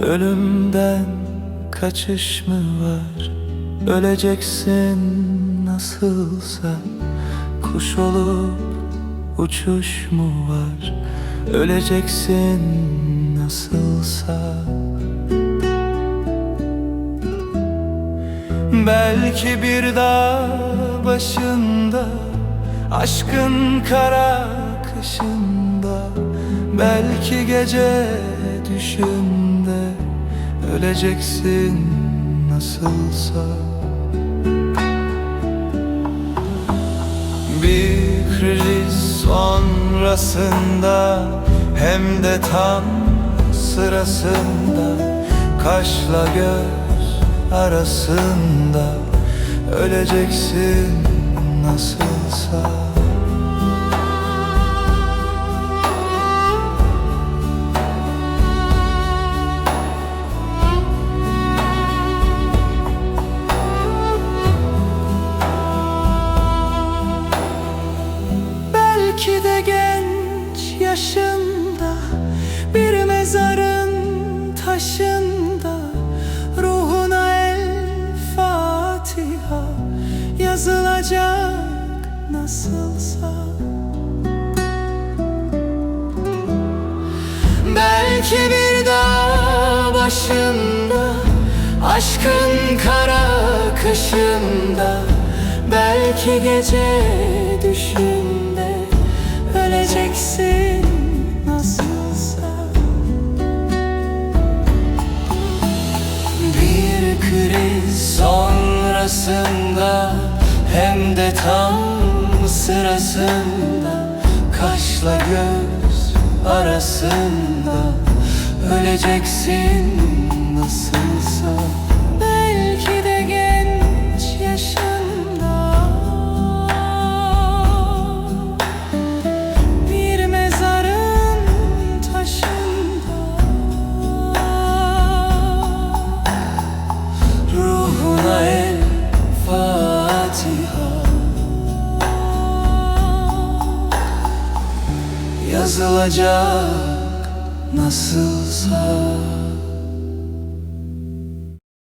Ölümden kaçış mı var? Öleceksin nasılsa Kuş olup uçuş mu var? Öleceksin nasılsa. Belki bir dağ başında Aşkın kara kışında. Belki gece düşümde Öleceksin nasılsa. Bir kriz sonrasında Hem de tam sırasında Kaşla göz arasında Öleceksin nasılsa. Belki de genç yaşında Bir mezarın Belki bir dağ başında Aşkın kara kışında. Belki gece düşümde Öleceksin nasılsa. Bir kriz sonrasında Hem de tam sırasında Kaşla göz arasında Öleceksin nasılsa. Belki de genç yaşında. Bir mezarın taşında. Ruhuna el Fatiha. Yazılacak nasılsa